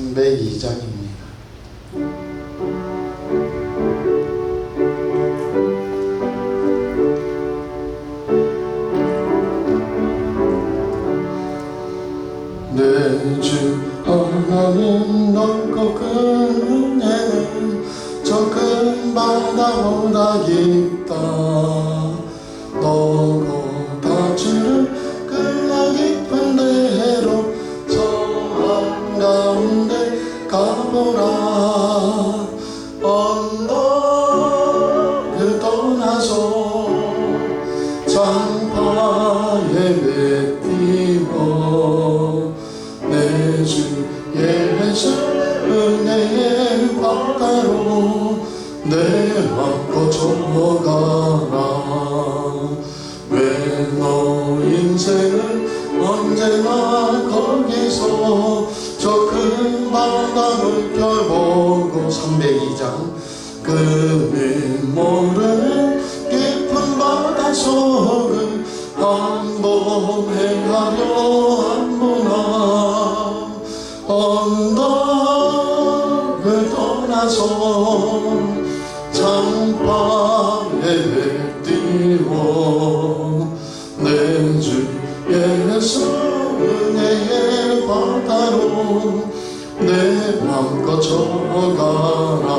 302장입니다. 인생을 언제나 거기서 저 큰 바다 물결보고 302장 그는 모르는 깊은 바다 속을 한번 행하려 한번아 언덕을 떠나서 장파 져가라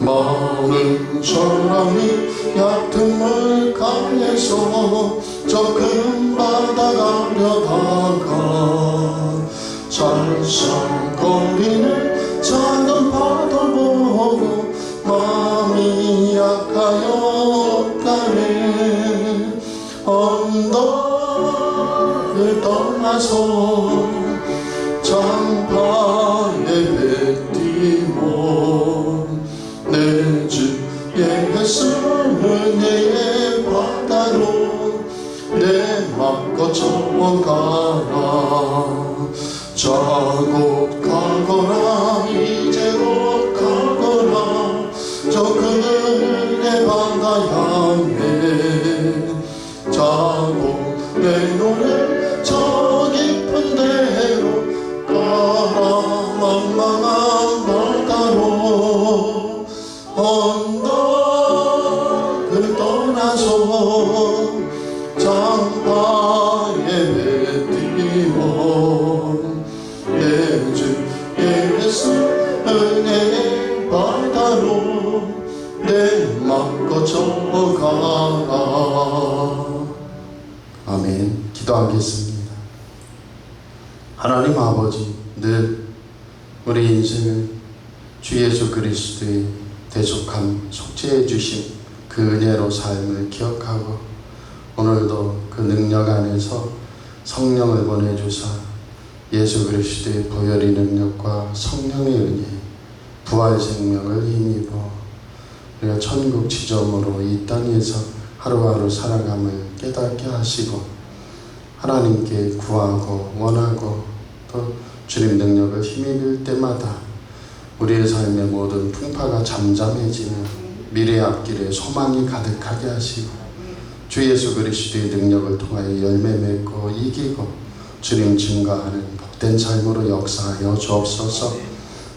많은 사람이 얕은 물가에서 저 큰 바다 가려다가 살살거리는 작은 파도 보고 마음이 약하여 가네. 언덕을 떠나서 맘껏 저가라. 자곧 가거라 기도하겠습니다. 하나님 아버지 늘 우리 인생을 주 예수 그리스도의 대속함 속죄해 주신 그 은혜로 삶을 기억하고 오늘도 그 능력 안에서 성령을 보내주사 예수 그리스도의 보혈의 능력과 성령의 은혜 부활 생명을 힘입어 우리가 천국 지점으로 이 땅에서 하루하루 살아감을 깨닫게 하시고 하나님께 구하고 원하고 또 주님 능력을 힘입을 때마다 우리의 삶의 모든 풍파가 잠잠해지며 미래 앞길에 소망이 가득하게 하시고 주 예수 그리스도의 능력을 통하여 열매 맺고 이기고 주님 증거하는 복된 삶으로 역사하여 주옵소서.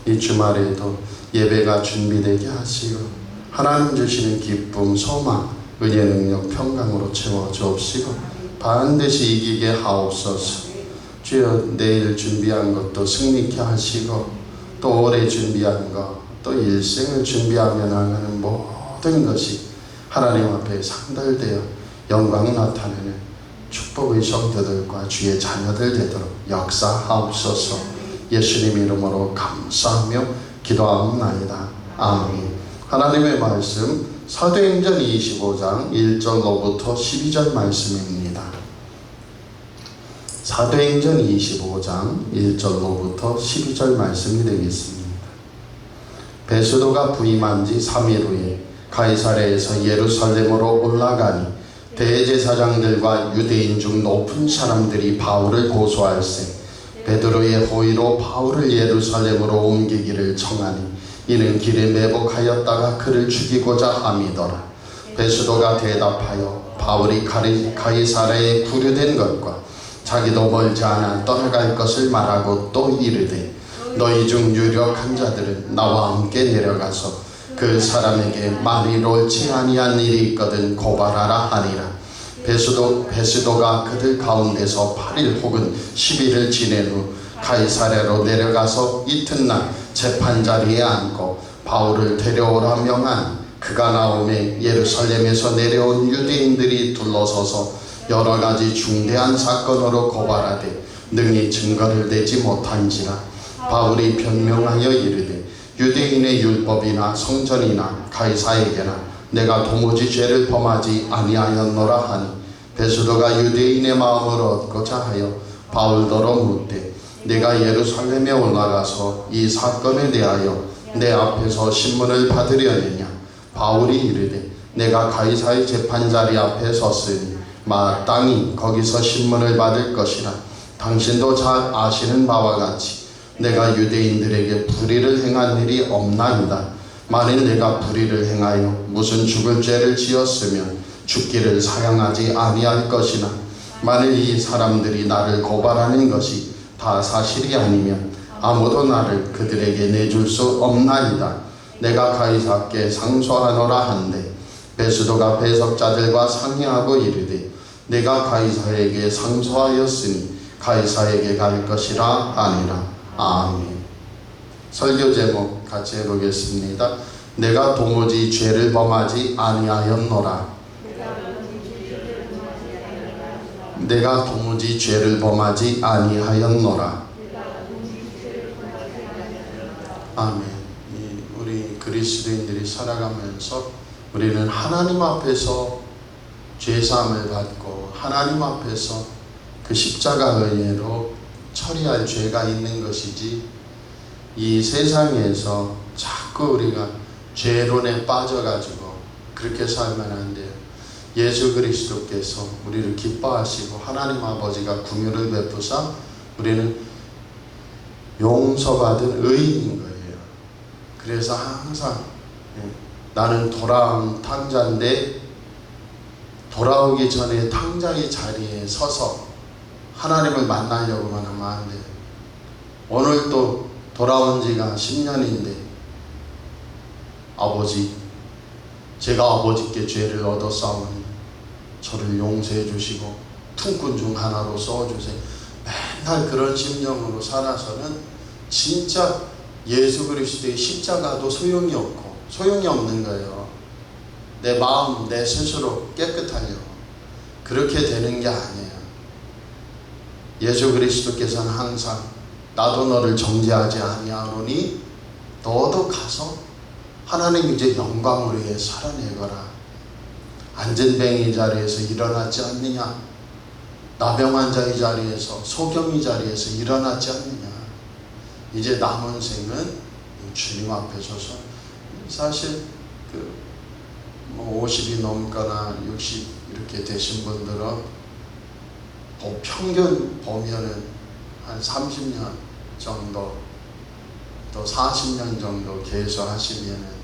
이 주말에도 예배가 준비되게 하시고 하나님 주시는 기쁨, 소망, 은혜, 능력, 평강으로 채워 주옵시고 반드시 이기게 하옵소서 주여 내일 준비한 것도 승리케 하시고 또 올해 준비한 것, 또 일생을 준비하며 나가는 모든 것이 하나님 앞에 상달되어 영광 나타내는 축복의 성도들과 주의 자녀들 되도록 역사하옵소서 예수님 이름으로 감사하며 기도하옵나이다. 아멘 하나님의 말씀 사도행전 25장 1절로부터 12절 말씀입니다. 사도행전 25장 1절로부터 12절 말씀이 되겠습니다. 베스도가 부임한 지 3일 후에 가이사레에서 예루살렘으로 올라가니 대제사장들과 유대인 중 높은 사람들이 바울을 고소할세 베드로의 호의로 바울을 예루살렘으로 옮기기를 청하니 이는 길에 매복하였다가 그를 죽이고자 함이더라 베스도가 대답하여 바울이 가이사라에 구류된 것과 자기도 멀지 않아 떠나갈 것을 말하고 또 이르되 너희 중 유력한 자들은 나와 함께 내려가서 그 사람에게 말이 옳지 아니한 일이 있거든 고발하라 하니라. 베스도 베스도가 그들 가운데서 8일 혹은 10일을 지낸 후 가이사랴로 내려가서 이튿날 재판 자리에 앉고 바울을 데려오라 명한 그가 나오매 예루살렘에서 내려온 유대인들이 둘러서서 여러 가지 중대한 사건으로 고발하되 능히 증거를 대지 못한지라. 바울이 변명하여 이르되 유대인의 율법이나 성전이나 가이사에게나 내가 도무지 죄를 범하지 아니하였노라 하니 베스도가 유대인의 마음을 얻고자 하여 바울더러 묻되 내가 예루살렘에 올라가서 이 사건에 대하여 내 앞에서 신문을 받으려느냐? 바울이 이르되 내가 가이사의 재판 자리 앞에 섰으니 마땅히 거기서 신문을 받을 것이라. 당신도 잘 아시는 바와 같이 내가 유대인들에게 불의를 행한 일이 없나이다. 만일 내가 불의를 행하여 무슨 죽을 죄를 지었으면 죽기를 사양하지 아니할 것이나. 만일 이 사람들이 나를 고발하는 것이 다 사실이 아니면 아무도 나를 그들에게 내줄 수 없나이다. 내가 가이사께 상소하노라 한데 베스도가 배석자들과 상의하고 이르되 내가 가이사에게 상소하였으니 가이사에게 갈 것이라 아니라 아멘. 설교 제목 같이 해보겠습니다. 내가 도무지 죄를 범하지 아니하였노라. 내가 도무지 죄를 범하지 아니하였노라. 아멘. 이 우리 그리스도인들이 살아가면서 우리는 하나님 앞에서 죄 사함을 받고 하나님 앞에서 그 십자가 은혜로 처리할 죄가 있는 것이지 이 세상에서 자꾸 우리가 죄론에 빠져가지고 그렇게 살면 안 돼요. 예수 그리스도께서 우리를 기뻐하시고 하나님 아버지가 궁유를 베푸사 우리는 용서받은 의인인 거예요. 그래서 항상 예, 나는 돌아온 탕자인데 돌아오기 전에 탕자의 자리에 서서 하나님을 만나려고만 하면 안 돼요. 오늘 또 돌아온 지가 10년인데 아버지 제가 아버지께 죄를 얻었사오니 저를 용서해 주시고 퉁꾼 중 하나로 써주세요. 맨날 그런 심정으로 살아서는 진짜 예수 그리스도의 십자가도 소용이 없고 소용이 없는 거예요. 내 마음, 내 스스로 깨끗하려고 그렇게 되는 게 아니에요. 예수 그리스도께서는 항상 나도 너를 정죄하지 아니하노니 너도 가서 하나님 이제 영광을 위해 살아내거라. 안전뱅이 자리에서 일어나지 않느냐? 나병 환 자의 자리에서 소경이 자리에서 일어나지 않느냐? 이제 남은 생은 주님 앞에 서서 사실 그 뭐 50이 넘거나 60 이렇게 되신 분들은 뭐 평균 보면은 한 30년 정도 또 40년 정도 계속 하시면은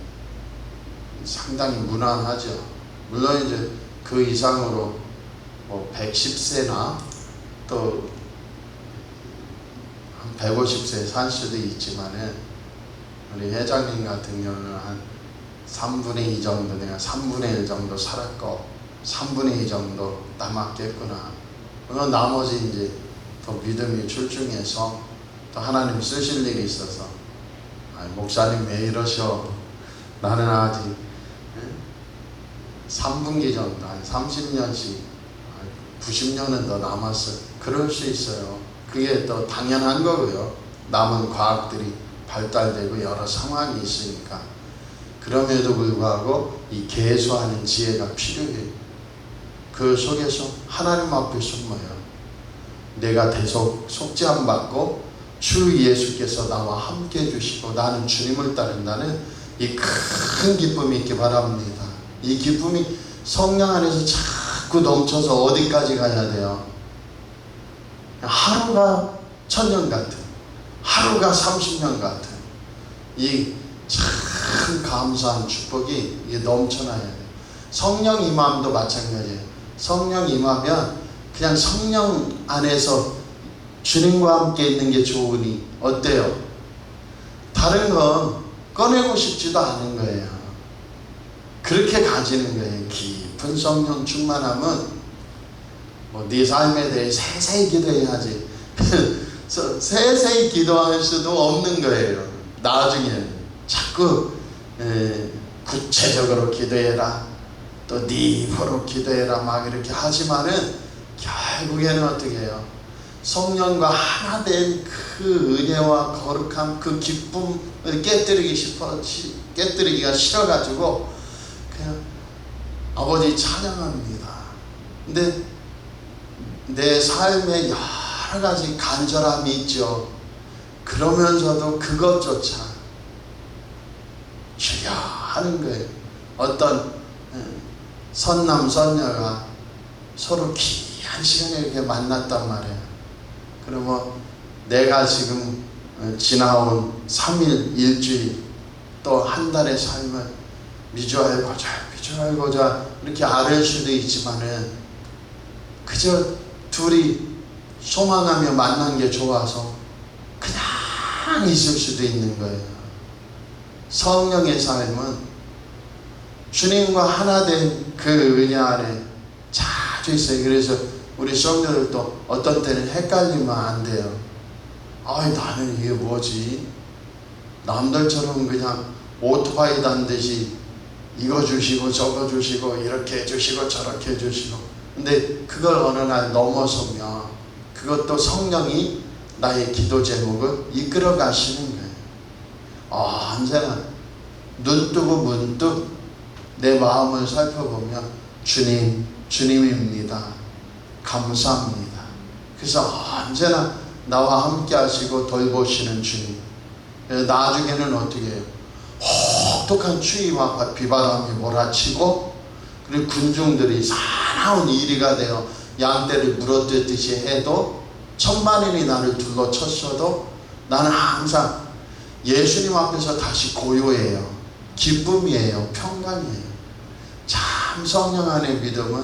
상당히 무난하죠. 물론 이제 그 이상으로 뭐 110세나 또한 150세 살 수도 있지만은 우리 회장님 같은 경우는 한 3분의 2 정도 내가 3분의 1 정도 살았고 3분의 2 정도 남았겠구나. 그러면 나머지 이제 더 믿음이 출중해서 또 하나님 쓰실 일이 있어서 아, 목사님 왜 이러셔? 나는 아직 3분기 정도 한 30년씩 90년은 더 남았어. 그럴 수 있어요. 그게 또 당연한 거고요. 남은 과학들이 발달되고 여러 상황이 있으니까. 그럼에도 불구하고 이 개수하는 지혜가 필요해요. 그 속에서 하나님 앞에 숨어요. 내가 대속 속죄함 받고 주 예수께서 나와 함께 해주시고 나는 주님을 따른다는 이 큰 기쁨이 있기 바랍니다. 이 기쁨이 성령 안에서 자꾸 넘쳐서 어디까지 가야 돼요? 하루가 천년 같은, 하루가 30년 같은 이참 감사한 축복이 넘쳐나야 돼요. 성령 임함도 마찬가지예요. 성령 임하면 그냥 성령 안에서 주님과 함께 있는 게 좋으니 어때요? 다른 건 꺼내고 싶지도 않은 거예요. 그렇게 가지는 거예요. 깊은 성령 충만함은 뭐 네 삶에 대해 세세히 기도해야지. 서- 세세히 기도할 수도 없는 거예요. 나중에 자꾸 에, 구체적으로 기도해라. 또 네 입으로 기도해라 막 이렇게 하지만은 결국에는 어떻게 해요? 성령과 하나 된 그 은혜와 거룩함 그 기쁨을 깨뜨리기 싶어 시- 깨뜨리기가 싫어가지고 그냥 아버지 찬양합니다. 근데 내 삶에 여러 가지 간절함이 있죠. 그러면서도 그것조차 하는 거예요. 어떤 음, 선남 선녀가 서로 귀한 시간에 이렇게 만났단 말이에요. 그러면 내가 지금 어, 지나온 3일, 일주일, 또 한 달의 삶을 미주알고자, 미주알고자 이렇게 앓을 수도 있지만은 그저 둘이 소망하며 만난 게 좋아서 그냥 있을 수도 있는 거예요. 성령의 삶은 주님과 하나 된 그 은혜 안에 자주 있어요. 그래서 우리 성도들도 어떤 때는 헷갈리면 안 돼요. 아이 나는 이게 뭐지? 남들처럼 그냥 오토바이 단 듯이 이거 주시고 저거 주시고 이렇게 해주시고 저렇게 해주시고 근데 그걸 어느 날 넘어서면 그것도 성령이 나의 기도 제목을 이끌어 가시는 거예요. 아, 언제나 눈 뜨고 문득 내 마음을 살펴보면 주님, 주님입니다. 감사합니다. 그래서 언제나 나와 함께 하시고 돌보시는 주님. 나중에는 어떻게 해요? 혹독한 추위와 비바람이 몰아치고 그리고 군중들이 사나운 이리가 되어 양떼를 물어뜯듯이 해도 천만인이 나를 둘러쳤어도 나는 항상 예수님 앞에서 다시 고요해요. 기쁨이에요. 평강이에요. 참 성령 안의 믿음은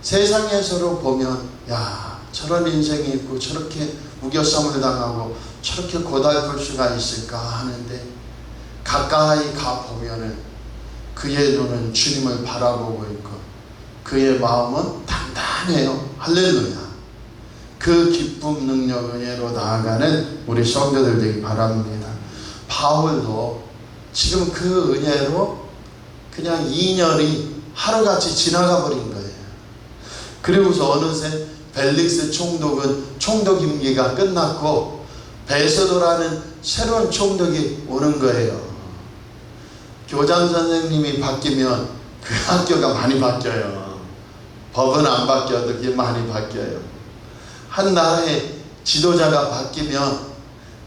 세상에서로 보면 야 저런 인생이 있고 저렇게 우겨쌈을 당하고 저렇게 고달플 수가 있을까 하는데 가까이 가 보면은 그의 눈은 주님을 바라보고 있고 그의 마음은 단단해요. 할렐루야. 그 기쁨 능력 은혜로 나아가는 우리 성도들 되기 바랍니다. 바울도 지금 그 은혜로 그냥 2년이 하루같이 지나가 버린 거예요. 그리고서 어느새 벨릭스 총독은 총독 임기가 끝났고 베스도라는 새로운 총독이 오는 거예요. 교장 선생님이 바뀌면 그 학교가 많이 바뀌어요. 법은 안 바뀌어도 그게 많이 바뀌어요. 한 나라의 지도자가 바뀌면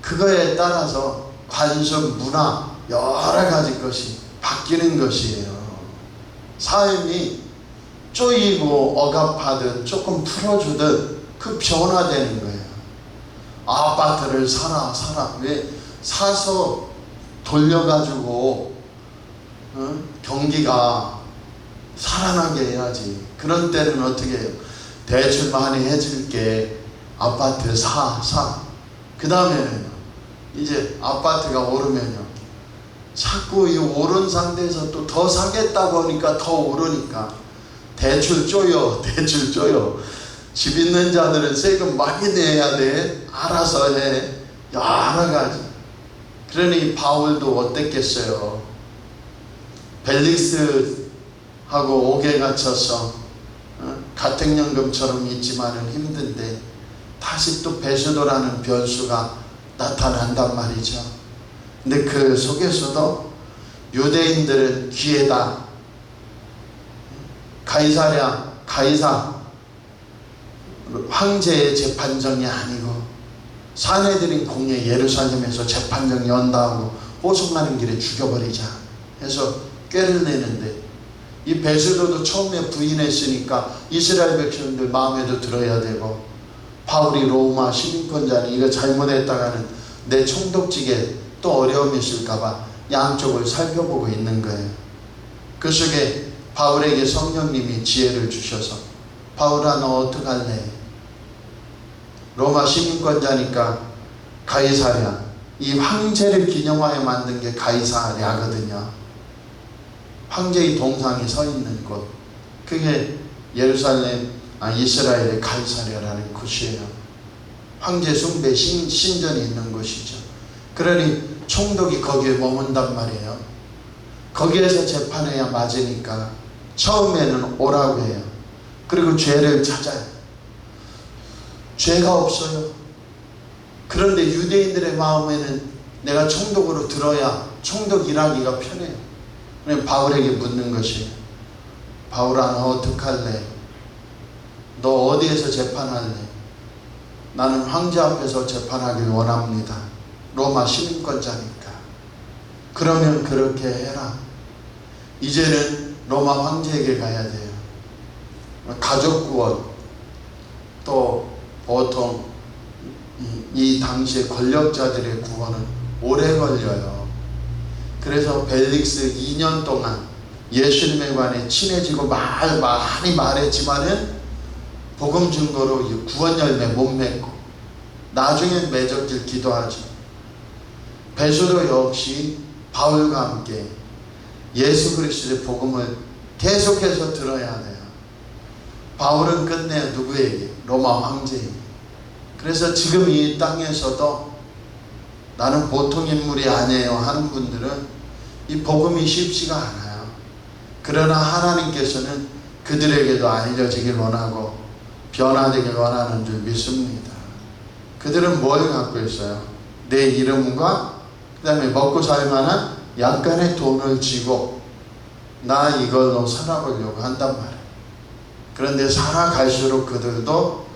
그거에 따라서 관습, 문화, 여러 가지 것이 바뀌는 것이에요. 삶이 쪼이고 억압하듯 조금 풀어주듯 그 변화되는 거예요. 아파트를 사라, 사라. 왜? 사서 돌려가지고 어? 경기가 살아나게 해야지. 그런 때는 어떻게 해요? 대출 많이 해줄게. 아파트 사, 사. 그 다음에는 이제 아파트가 오르면요. 자꾸 이 오른 상태에서 또 더 사겠다고 하니까 더 오르니까 대출 쪼여, 대출 쪼여. 집 있는 자들은 세금 많이 내야 돼. 알아서 해. 여러 가지. 그러니 바울도 어땠겠어요? 벨릭스하고 옥에 갇혀서 어? 가택연금처럼 있지만은 힘든데 다시 또 베스도라는 변수가 나타난단 말이죠. 근데 그 속에서도 유대인들은 기회다. 가이사랴, 가이사 황제의 재판정이 아니고 사내들인 공예 예루살렘에서 재판정 연다하고 호송하는 길에 죽여버리자 해서 꾀를 내는데 이 베스도도 처음에 부인했으니까 이스라엘 백성들 마음에도 들어야 되고 바울이 로마 시민권자니 이거 잘못했다가는 내 총독직에 또 어려움이 있을까봐 양쪽을 살펴보고 있는 거예요. 그 속에 바울에게 성령님이 지혜를 주셔서 바울아 너 어떡할래? 로마 시민권자니까 가이사랴 이 황제를 기념하여 만든 게 가이사랴거든요. 황제의 동상이 서 있는 곳 그게 예루살렘 아 이스라엘의 가이사랴라는 곳이에요. 황제 숭배 신, 신전이 있는 곳이죠. 그러니 총독이 거기에 머문단 말이에요. 거기에서 재판해야 맞으니까 처음에는 오라고 해요. 그리고 죄를 찾아요. 죄가 없어요. 그런데 유대인들의 마음에는 내가 총독으로 들어야 총독 일하기가 편해요. 그럼 바울에게 묻는 것이에요. 바울아 너 어떡할래? 너 어디에서 재판할래? 나는 황제 앞에서 재판하길 원합니다. 로마 시민권자니까. 그러면 그렇게 해라. 이제는 로마 황제에게 가야 돼요. 가족 구원 또 보통 이, 이 당시의 권력자들의 구원은 오래 걸려요. 그래서 벨릭스 2년 동안 예수님에 관해 친해지고 말 많이 말했지만은 복음 증거로 이 구원 열매 못 맺고 나중에 맺었길 기도하죠. 베드로 역시 바울과 함께 예수 그리스도의 복음을 계속해서 들어야 돼요. 바울은 끝내 누구에게? 로마 황제에게. 그래서 지금 이 땅에서도 나는 보통 인물이 아니에요 하는 분들은 이 복음이 쉽지가 않아요. 그러나 하나님께서는 그들에게도 알려지길 원하고 변화되길 원하는 줄 믿습니다. 그들은 뭘 갖고 있어요? 내 이름과 그 다음에 먹고 살 만한 약간의 돈을 쥐고 나 이걸로 살아보려고 한단 말이에요. 그런데 살아갈수록 그들도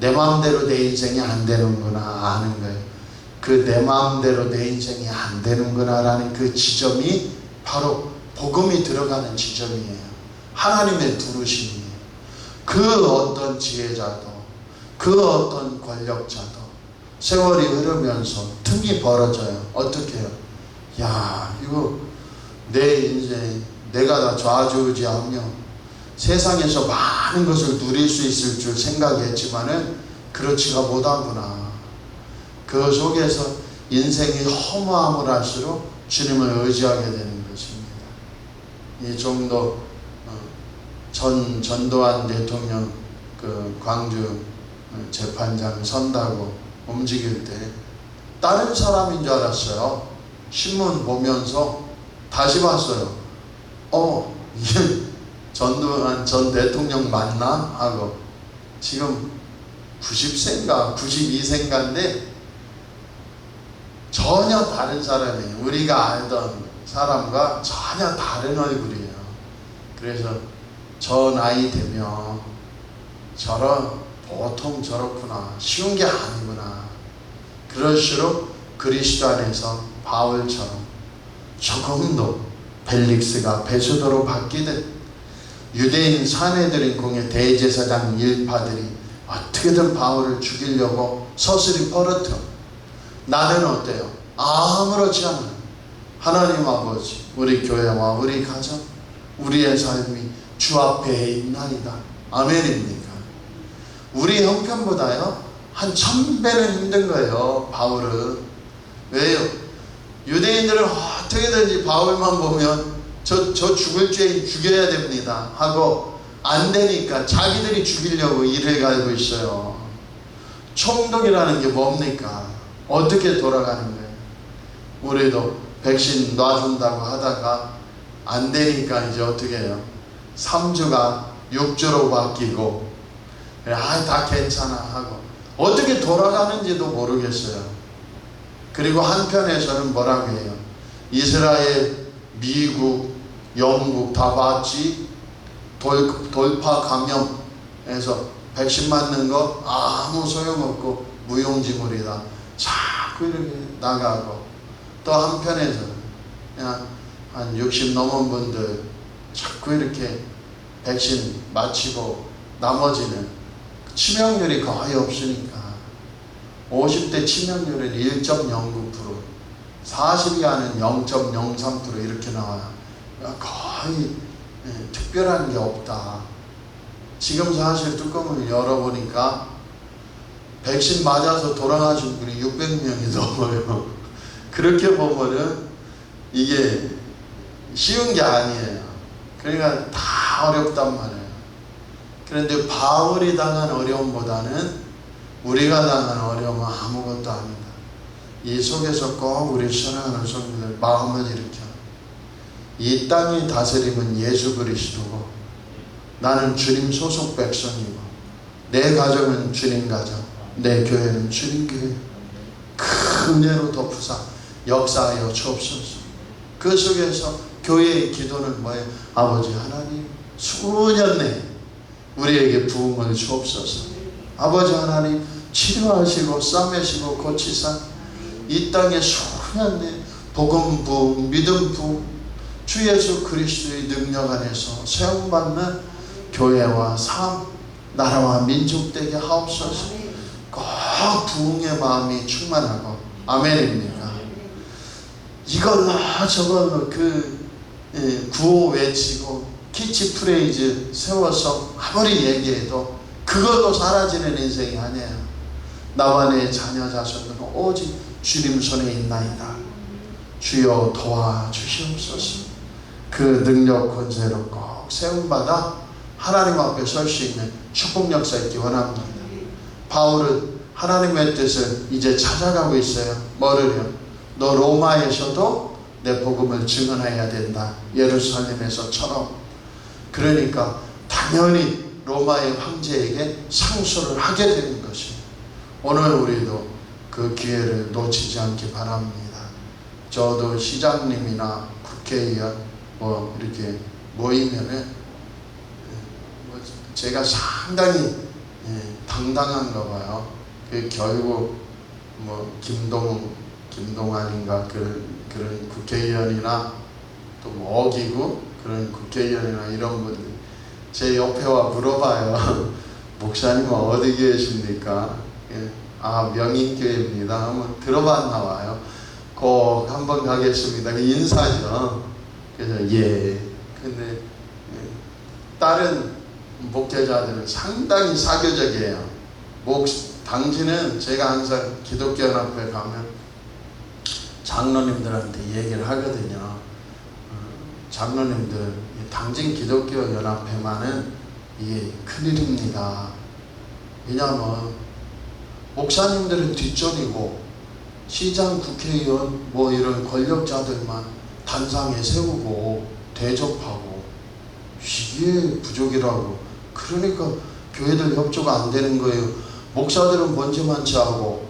내 마음대로 내 인생이 안 되는구나 아는 거예요. 그 내 마음대로 내 인생이 안 되는구나라는 그 지점이 바로 복음이 들어가는 지점이에요. 하나님의 부르심이에요. 그 어떤 지혜자도 그 어떤 권력자도 세월이 흐르면서 틈이 벌어져요. 어떻게 해요? 야 이거 내 인생 내가 다 좌지우지하며 세상에서 많은 것을 누릴 수 있을 줄 생각했지만은 그렇지가 못하구나. 그 속에서 인생이 허무함을 할수록 주님을 의지하게 되는 것입니다. 이 정도 어, 전 전두환 대통령 그 광주 재판장 선다고 움직일 때 다른 사람인 줄 알았어요. 신문 보면서 다시 봤어요. 어, 이게 전두환 전 대통령 맞나? 하고 지금 90세인가 92세인가인데 전혀 다른 사람이에요. 우리가 알던 사람과 전혀 다른 얼굴이에요. 그래서 저 나이 되면 저런 보통 저렇구나 쉬운 게 아니구나 그럴수록 그리스도 안에서 바울처럼 조금 더 벨릭스가 베수도로 바뀌듯 유대인 사내들인 공의 대제사장 일파들이 어떻게든 바울을 죽이려고 서슬이 벌어져 나는 어때요? 아무렇지 않아 하나님 아버지 우리 교회와 우리 가정 우리의 삶이 주 앞에 있나이다 아멘입니까? 우리 형편보다요 한 천배는 힘든 거예요 바울은 왜요? 유대인들은 어떻게든지 바울만 보면 저, 저 죽을 죄인 죽여야 됩니다 하고 안 되니까 자기들이 죽이려고 일을 갈고 있어요 총독이라는 게 뭡니까? 어떻게 돌아가는 거예요? 우리도 백신 놔준다고 하다가 안 되니까 이제 어떻게 해요? 3주가 6주로 바뀌고 아, 다 괜찮아 하고 어떻게 돌아가는지도 모르겠어요. 그리고 한편에서는 뭐라고 해요? 이스라엘, 미국, 영국 다 봤지? 돌, 돌파 감염에서 백신 맞는 거 아무 소용없고 무용지물이다. 자꾸 이렇게 나가고 또 한편에서는 그냥 한 60 넘은 분들 자꾸 이렇게 백신 맞히고 나머지는 치명률이 거의 없으니까 50대 치명률은 1.09% 40이 하는 0.03% 이렇게 나와요. 거의 예, 특별한 게 없다. 지금 사실 뚜껑을 열어보니까 백신 맞아서 돌아가신 분이 600명이 넘어요. 그렇게 보면은 이게 쉬운 게 아니에요. 그러니까 다 어렵단 말이에요. 그런데 바울이 당한 어려움보다는 우리가 당한 어려움은 아무것도 아니다. 이 속에서 꼭 우리 사랑하는 성도들 마음을 일으켜. 이 땅의 다스림은 예수 그리스도고 나는 주님 소속 백성이고 내 가정은 주님 가정 내 교회는 주님 교회 큰 은혜로 덮으사 역사하여 주옵소서 그 속에서 교회의 기도는 뭐예요? 아버지 하나님 수년 내 우리에게 부흥을 주옵소서 아버지 하나님 치료하시고 싸매시고 고치사 이 땅에 내 복음 부흥 믿음 부흥 주 예수 그리스도의 능력 안에서 세움받는 교회와 삶, 나라와 민족 되게 하옵소서. 꼭 부흥의 마음이 충만하고 아멘입니까? 이걸로 저걸로 그 예, 구호 외치고 키치 프레이즈 세워서 아무리 얘기해도 그것도 사라지는 인생이 아니에요. 나와 내 자녀 자손들은 오직 주님 손에 있나이다. 주여 도와주시옵소서. 그 능력 권세로 꼭 세움받아 하나님 앞에 설 수 있는 축복 역사 있기 원합니다. 바울은 하나님의 뜻을 이제 찾아가고 있어요. 뭐를요? 너 로마에서도 내 복음을 증언해야 된다. 예루살렘에서처럼. 그러니까 당연히 로마의 황제에게 상소를 하게 되는 것이에요. 오늘 우리도 그 기회를 놓치지 않기 바랍니다. 저도 시장님이나 국회의원 뭐 이렇게 모이면은 뭐 제가 상당히 예, 당당한가 봐요. 그 결국 뭐 김동 김동완인가 그런 그런 국회의원이나 또 뭐 어기구 그런 국회의원이나 이런 분들 제 옆에 와 물어봐요. 목사님 어디 계십니까? 예, 아 명인교회입니다. 한번 들어봤나 봐요. 꼭 한번 가겠습니다. 그 인사죠. 그래서 예. 근데 예, 다른 목회자들은 상당히 사교적이에요. 목 당신은 제가 항상 기독교 연합회 가면 장로님들한테 얘기를 하거든요. 어, 장로님들 당진 기독교 연합회만은 이게 큰일입니다. 왜냐하면 목사님들은 뒷전이고 시장 국회의원 뭐 이런 권력자들만 단상에 세우고 대접하고 이게 부족이라고 그러니까 교회들 협조가 안 되는 거예요 목사들은 먼지만치 하고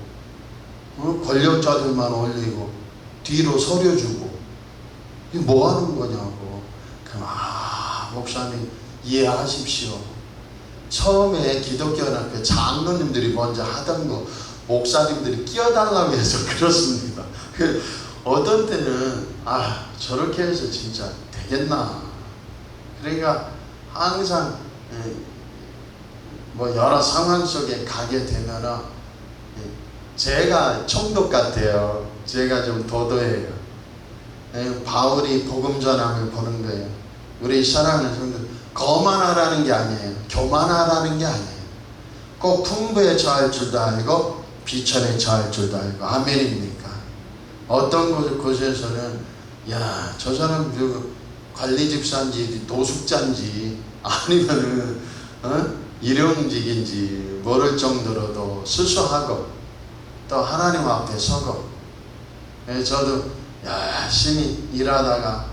어? 권력자들만 올리고 뒤로 서려 주고 뭐 하는 거냐고 그럼 아 목사님 이해하십시오 처음에 기독교 연합회 장로님들이 먼저 하던 거 목사님들이 끼어달라고 해서 그렇습니다. 그 어떤 때는 아 저렇게 해서 진짜 되겠나. 그러니까 항상 예, 뭐 여러 상황 속에 가게 되면은 예, 제가 총독 같아요. 제가 좀 도도해요. 예, 바울이 복음 전함을 보는 거예요. 우리 사랑하는 성도 거만하라는 게 아니에요. 교만하라는 게 아니에요. 꼭 풍부에 처할 줄도 알고 비천에 처할 줄도 알고 아멘입니까? 어떤 곳, 곳에서는 야 저 사람 그 관리 집사인지 노숙자인지 아니면은 어? 일용직인지 모를 정도로도 수수하고 또 하나님 앞에 서고 예, 저도 열심히 일하다가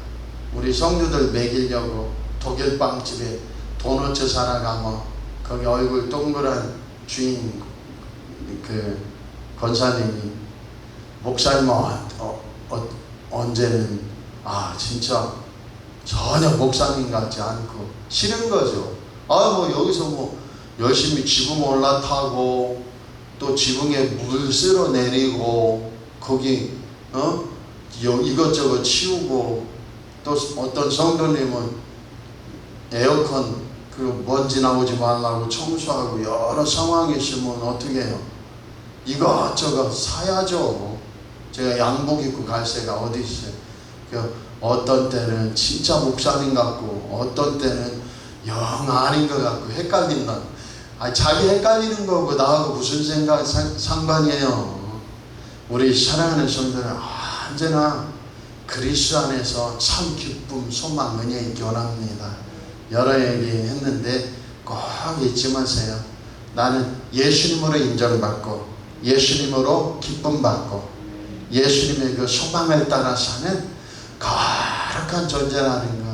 우리 성도들 먹이려고 독일 빵집에 도너츠 사러 가면 거기 얼굴 동그란 주인 그 권사님이 목사님 어, 어, 어, 언제는 아 진짜 전혀 목사님 같지 않고 싫은 거죠. 아 뭐 여기서 뭐 열심히 지붕 올라타고 또 지붕에 물 쓸어 내리고 거기 어 이것저것 치우고 또 어떤 성도님은 에어컨 그 먼지 나오지 말라고 청소하고 여러 상황이 있으면 어떻게 해요? 이것저것 사야죠. 제가 양복 입고 갈 새가 어디 있어요? 그 어떤 때는 진짜 목사님 같고 어떤 때는 영 아닌 것 같고 헷갈린다. 아 자기 헷갈리는 거고 나하고 무슨 생각 상, 상관이에요. 우리 사랑하는 성도는 언제나 그리스도 안에서 참 기쁨, 소망, 은혜 있기 원합니다. 여러 얘기 했는데 꼭 잊지 마세요. 나는 예수님으로 인정받고 예수님으로 기쁨 받고 예수님의 그 소망을 따라 사는 거룩한 존재라는 것.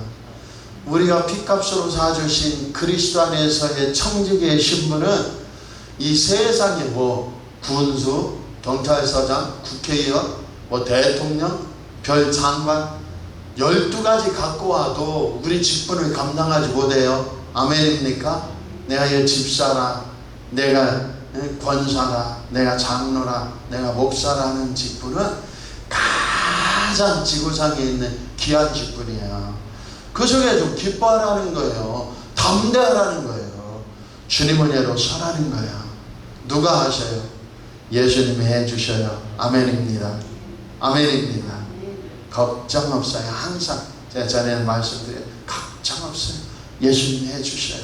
우리가 피값으로 사주신 그리스도 안에서의 청지기의 신분은 이 세상에 뭐 군수, 경찰서장, 국회의원, 뭐 대통령, 별 장관 12가지 갖고 와도 우리 직분을 감당하지 못해요. 아멘입니까? 내가 이 집사라, 내가 권사라, 내가 장로라, 내가 목사라는 직분은 가장 지구상에 있는 귀한 직분이에요. 그좀 기뻐하라는 거예요. 담대하라는 거예요. 주님 은혜로 서라는 거예요. 누가 하셔요? 예수님이 해주셔요. 아멘입니다. 아멘입니다. 걱정 없어요. 항상 제가 전에 말씀드린 걱정 없어요. 예수님이 해주셔요.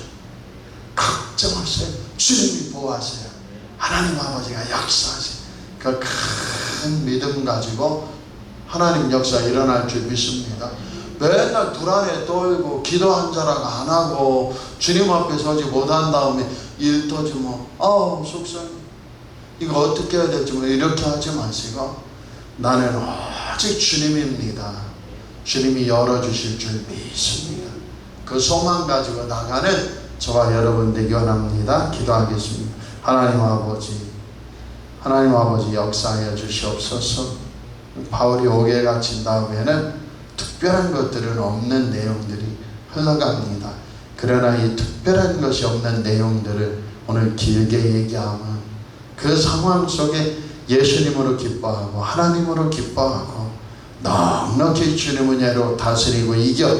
걱정 없어요. 주님이 보호하세요. 하나님 아버지가 역사하세요. 그 큰 믿음 가지고 하나님 역사 일어날 줄 믿습니다. 맨날 불안에 떨고 기도 한 자락 안 하고 주님 앞에 서지 못한 다음에 일 터지 뭐 아우 속상 이거 어떻게 해야 될지 뭐 이렇게 하지 마시고 나는 오직 주님입니다. 주님이 열어주실 줄 믿습니다. 그 소망 가지고 나가는 저와 여러분 되기 원합니다. 기도하겠습니다. 하나님 아버지, 하나님 아버지 역사하여 주시옵소서. 바울이 옥에 갇힌 다음에는 특별한 것들은 없는 내용들이 흘러갑니다. 그러나 이 특별한 것이 없는 내용들을 오늘 길게 얘기하면 그 상황 속에 예수님으로 기뻐하고 하나님으로 기뻐하고 넉넉히 주님 은혜로 다스리고 이겨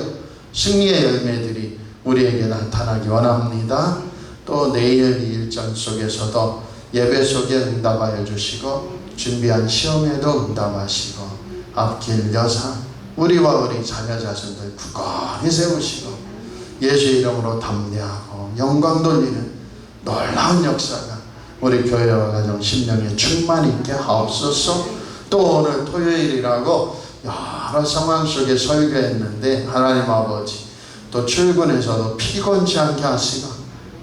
승리의 열매들이 우리에게 나타나기 원합니다. 또 내일 일정 속에서도 예배 속에 응답하여 주시고 준비한 시험에도 응답하시고 앞길 여사 우리와 우리 자녀 자손들 굳건히 세우시고 예수 이름으로 담대하고 영광 돌리는 놀라운 역사가 우리 교회와 가정 심령에 충만 있게 하옵소서 또 오늘 토요일이라고 여러 상황 속에 설교했는데 하나님 아버지 또 출근해서도 피곤치 않게 하시고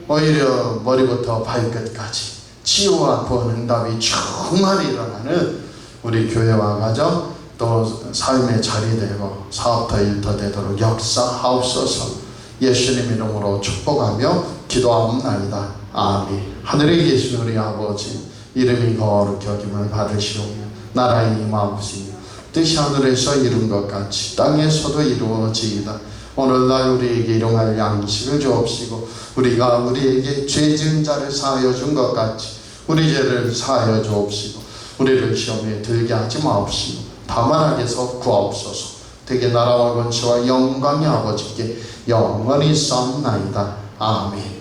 오히려 머리부터 발끝까지 치유와 구원 응답이 충만히 일어나는 우리 교회와 가정 또 삶의 자리 되고 사업터 일터 되도록 역사하옵소서 예수님 이름으로 축복하며 기도하옵나이다. 아멘. 하늘에 계신 우리 아버지 이름이 거룩히 여김을 받으시오며 나라의 임하옵시며 뜻이 하늘에서 이룬 것 같이 땅에서도 이루어지이다. 오늘날 우리에게 일용할 양식을 주옵시고 우리가 우리에게 죄 지은 자를 사하여 준 것 같이 우리 죄를 사하여 주옵시고 우리를 시험에 들게 하지 마옵시고 다만 악에서 구하옵소서 되게 나라와 권세와 영광이 아버지께 영원히 썸나이다. 아멘